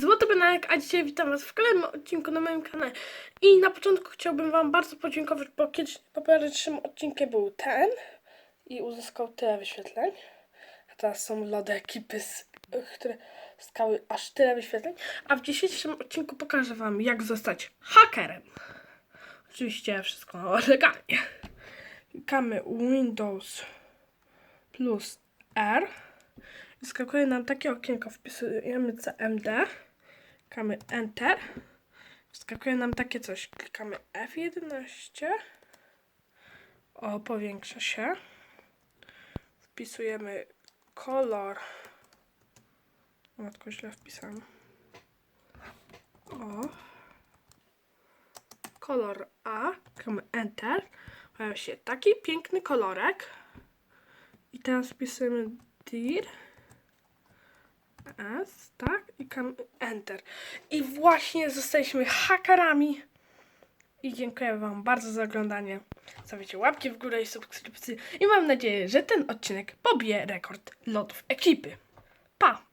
Złoty Benek, a dzisiaj witam Was w kolejnym odcinku na moim kanale. I na początku chciałbym Wam bardzo podziękować, bo kiedyś odcinkiem był ten i uzyskał tyle wyświetleń. A teraz są lody ekipy, które zyskały aż tyle wyświetleń. A w dzisiejszym odcinku pokażę Wam, jak zostać hakerem. Oczywiście wszystko legalnie. Klikamy Windows plus R. Wyskakuje nam takie okienko, wpisujemy CMD, klikamy Enter, wyskakuje nam takie coś, klikamy F11, o, powiększa się, wpisujemy kolor, matko, źle wpisałem, o, kolor A, klikamy Enter, pojawia się taki piękny kolorek. I teraz wpisujemy dir, S, tak? I kam Enter. I właśnie zostaliśmy hakerami. I dziękuję Wam bardzo za oglądanie. Zostawicie łapki w górę i subskrypcje. I mam nadzieję, że ten odcinek pobije rekord lotów ekipy. Pa!